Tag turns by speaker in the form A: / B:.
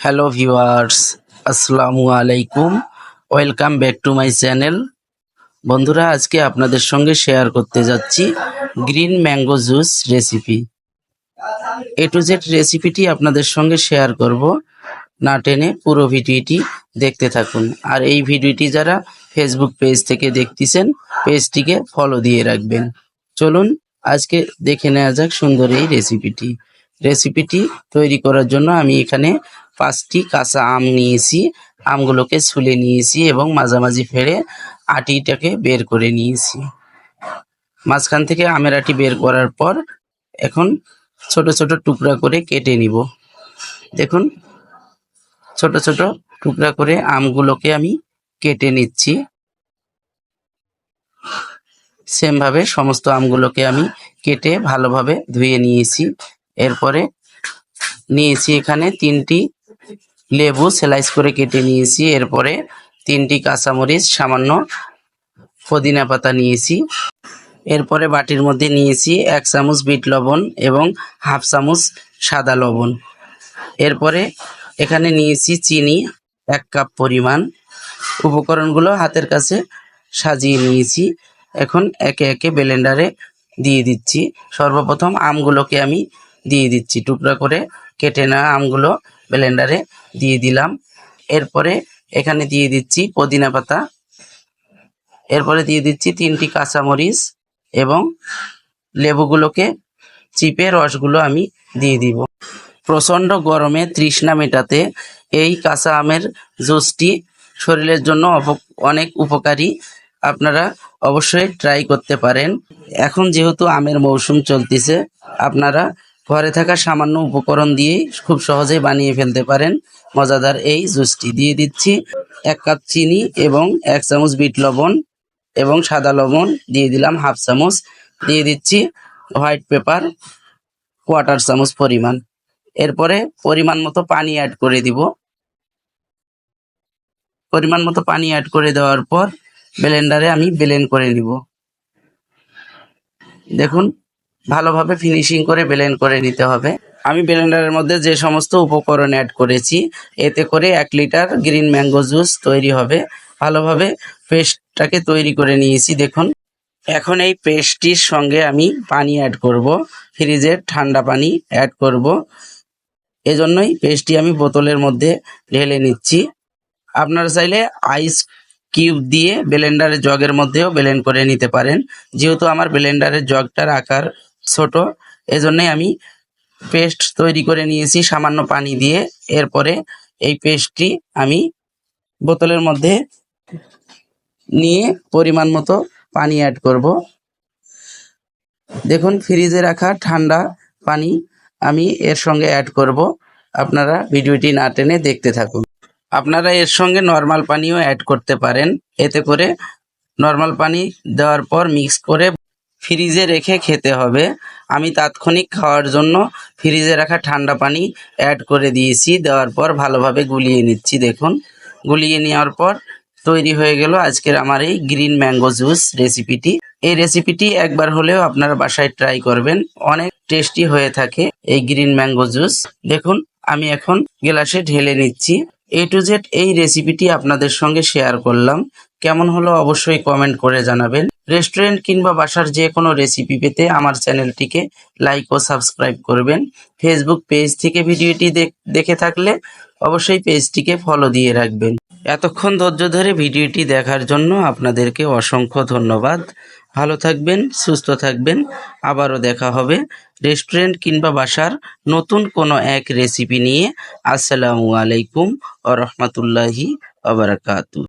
A: Hello viewers আসসালামু আলাইকুম welcome back to my channel বন্ধুরা, আজকে আপনাদের সঙ্গে শেয়ার করতে যাচ্ছি green mango juice recipe A to Z রেসিপিটি আপনাদের সঙ্গে শেয়ার করব। না টেনে পুরো ভিডিওটি দেখতে থাকুন। আর এই ভিডিওটি যারা ফেসবুক পেজ থেকে দেখতেছেন পেজটিকে ফলো দিয়ে রাখবেন। চলুন, আজকে দেখে নেওয়া যাক সুন্দর এই রেসিপিটি রেসিপিটি তৈরি করার জন্য আমি এখানে পাঁচটি কাঁচা আম নিয়েছি, আমগুলোকে ছুলে নিয়েছি এবং মাঝামাঝি ফেড়ে আটিটাকে বের করে নিয়েছি। মাঝখান থেকে আমের আটি বের করার পর এখন ছোট ছোট টুকরা করে কেটে নিব। দেখুন, ছোট ছোট টুকরা করে আমগুলোকে আমি কেটে নিচ্ছি। সেম ভাবে সমস্ত আমগুলোকে আমি কেটে ভালোভাবে ধুয়ে নিয়েছি। এরপরে নিয়েছি এখানে তিনটি লেবু স্লাইস করে কেটে নিয়েছি, এরপরে তিনটি কাঁচামরিচ, সামান্য পুদিনা পাতা নিয়েছি। এরপরে বাটির মধ্যে নিয়েছি এক চামচ বিট লবণ এবং হাফ চামচ সাদা লবণ। এরপরে এখানে নিয়েছি চিনি এক কাপ পরিমাণ। উপকরণগুলো হাতের কাছে সাজিয়ে নিয়েছি। এখন একে একে ব্লেন্ডারে দিয়ে দিচ্ছি। সর্বপ্রথম আমগুলোকে আমি দিয়ে দিচ্ছি। টুকরা করে কেটে নেওয়া আমগুলো ব্লেন্ডারে দিয়ে দিলাম। এরপরে এখানে দিয়ে দিচ্ছি পুদিনা পাতা। এরপরে দিয়ে দিচ্ছি তিনটি কাঁচামরিচ এবং লেবুগুলোকে চিপে রসগুলো আমি দিয়ে দিব। প্রচণ্ড গরমে তৃষ্ণা মেটাতে এই কাঁচা আমের জুসটি শরীরের জন্য অনেক উপকারী। আপনারা অবশ্যই ট্রাই করতে পারেন। এখন যেহেতু আমের মৌসুম চলতেছে, আপনারা ঘরে থাকা সামান্য উপকরণ দিয়েই খুব সহজেই বানিয়ে ফেলতে পারেন। মজাদার এই জুসটি। দিয়ে দিচ্ছি এক কাপ চিনি এবং এক চামচ বিট লবণ এবং সাদা লবণ। দিয়ে দিলাম হাফ চামচ। দিয়ে দিচ্ছি হোয়াইট পেপার, কোয়ার্টার চামচ পরিমাণ। এরপরে পরিমাণ মতো পানি অ্যাড করে দিব। পরিমাণ মতো পানি অ্যাড করে দেওয়ার পর ব্লেন্ডারে আমি ব্লেন্ড করে নিব। দেখুন ভালোভাবে ফিনিশিং করে ব্লেন্ড করে নিতে হবে। আমি ব্লেন্ডারের মধ্যে যে সমস্ত উপকরণ অ্যাড করেছি, এতে করে এক লিটার গ্রিন ম্যাঙ্গো জুস তৈরি হবে। ভালোভাবে পেস্টটাকে তৈরি করে নিয়েছি, দেখুন। এখন এই পেস্টটির সঙ্গে আমি পানি অ্যাড করব ফ্রিজের ঠান্ডা পানি অ্যাড করব। এজন্যই পেস্টটি আমি বোতলের মধ্যে ঢেলে নিচ্ছি। আপনারা চাইলে আইস কিউব দিয়ে ব্লেন্ডারের জগের মধ্যেও ব্লেন্ড করে নিতে পারেন। যেহেতু আমার ব্লেন্ডারের জগটার আকার ছোট। এজন্যই আমি পেস্ট তৈরি করে নিয়েছি সামান্য পানি দিয়ে। এরপরে এই পেস্টটি আমি বোতলের মধ্যে নিয়ে পরিমাণ মতো পানি অ্যাড করব। দেখুন ফ্রিজে রাখা ঠান্ডা পানি আমি এর সঙ্গে অ্যাড করব। আপনারা ভিডিওটি না টেনে দেখতে থাকুন। আপনারা এর সঙ্গে নর্মাল পানিও অ্যাড করতে পারেন। এতে করে নর্মাল পানি দেওয়ার পর মিক্স করে ফ্রিজে রেখে খেতে হবে। আমি তাৎক্ষণিক খাওয়ার জন্য ফ্রিজে রাখা ঠান্ডা পানি অ্যাড করে দিয়েছি। দেওয়ার পর ভালোভাবে গুলিয়ে নিচ্ছি, দেখুন। গুলিয়ে নেওয়ার পর তৈরি হয়ে গেল আজকের আমার এই গ্রিন ম্যাঙ্গো জুস রেসিপিটি এই রেসিপিটি একবার হলেও আপনারা বাসায় ট্রাই করবেন। অনেক টেস্টি হয়ে থাকে এই গ্রিন ম্যাঙ্গো জুস দেখুন, আমি এখন গ্লাসে ঢেলে নিচ্ছি। এ টু জেড এই রেসিপিটি আপনাদের সঙ্গে শেয়ার করলাম। কেমন হলো অবশ্যই কমেন্ট করে জানাবেন। রেস্টুরেন্ট কিংবা বাসার যে কোনো রেসিপি পেতে আমার চ্যানেলটিকে লাইক ও সাবস্ক্রাইব করবেন। ফেসবুক পেজ থেকে ভিডিওটি দেখ- থাকলে অবশ্যই পেজটিকে ফলো দিয়ে রাখবেন। এতক্ষণ ধৈর্য ধরে ভিডিওটি দেখার জন্য আপনাদেরকে অসংখ্য ধন্যবাদ। ভালো থাকবেন, সুস্থ থাকবেন। আবারও দেখা হবে রেস্টুরেন্ট কিংবা বাসার নতুন কোনো এক রেসিপি নিয়ে। আসসালামু আলাইকুম ও রহমতুল্লাহি আবরাকাতু